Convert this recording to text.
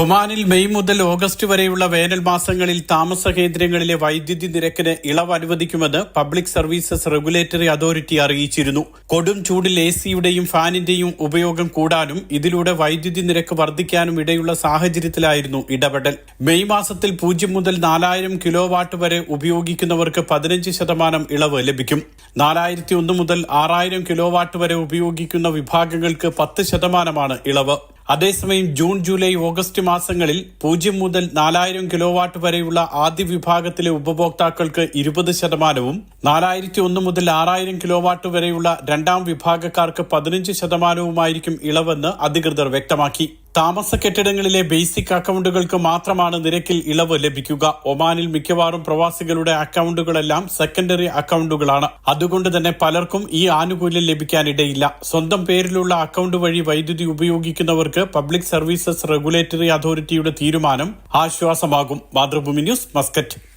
ഒമാനിൽ മെയ് മുതൽ ഓഗസ്റ്റ് വരെയുള്ള വേനൽ മാസങ്ങളിൽ താമസ കേന്ദ്രങ്ങളിലെ വൈദ്യുതി നിരക്കിന് ഇളവ് അനുവദിക്കുമെന്ന് പബ്ലിക് സർവീസസ് റെഗുലേറ്ററി അതോറിറ്റി അറിയിച്ചിരുന്നു. കൊടും ചൂടിൽ എ സിയുടെയും ഫാനിന്റെയും ഉപയോഗം കൂടാനും ഇതിലൂടെ വൈദ്യുതി നിരക്ക് വർദ്ധിക്കാനും ഇടയുള്ള സാഹചര്യത്തിലായിരുന്നു ഇടപെടൽ. മെയ് മാസത്തിൽ പൂജ്യം മുതൽ നാലായിരം കിലോ വാട്ട് വരെ ഉപയോഗിക്കുന്നവർക്ക് പതിനഞ്ച് ശതമാനം ഇളവ് ലഭിക്കും. നാലായിരത്തി ഒന്ന് മുതൽ ആറായിരം കിലോ വാട്ട് വരെ ഉപയോഗിക്കുന്ന വിഭാഗങ്ങൾക്ക് പത്ത് ശതമാനമാണ് ഇളവ്. അതേസമയം ജൂൺ ജൂലൈ ഓഗസ്റ്റ് മാസങ്ങളിൽ പൂജ്യം മുതൽ നാലായിരം കിലോവാട്ട് വരെയുള്ള ആദ്യ വിഭാഗത്തിലെ ഉപഭോക്താക്കൾക്ക് ഇരുപത് ശതമാനവും നാലായിരത്തി ഒന്ന് മുതൽ ആറായിരം കിലോവാട്ട് വരെയുള്ള രണ്ടാം വിഭാഗക്കാർക്ക് പതിനഞ്ച് ശതമാനവുമായിരിക്കും ഇളവെന്ന് അധികൃതർ വ്യക്തമാക്കി. താമസ കെട്ടിടങ്ങളിലെ ബേസിക് അക്കൗണ്ടുകൾക്ക് മാത്രമാണ് നിരക്കിൽ ഇളവ് ലഭിക്കുക. ഒമാനിൽ മിക്കവാറും പ്രവാസികളുടെ അക്കൗണ്ടുകളെല്ലാം സെക്കൻഡറി അക്കൗണ്ടുകളാണ് അതുകൊണ്ട് തന്നെ പലർക്കും ഈ ആനുകൂല്യം ലഭിക്കാനിടയില്ല. സ്വന്തം പേരിലുള്ള അക്കൗണ്ട് വഴി വൈദ്യുതി ഉപയോഗിക്കുന്നവർക്ക് പബ്ലിക് സർവീസസ് റെഗുലേറ്ററി അതോറിറ്റിയുടെ തീരുമാനം ആശ്വാസമാകും. Mathrubhumi news Muscat.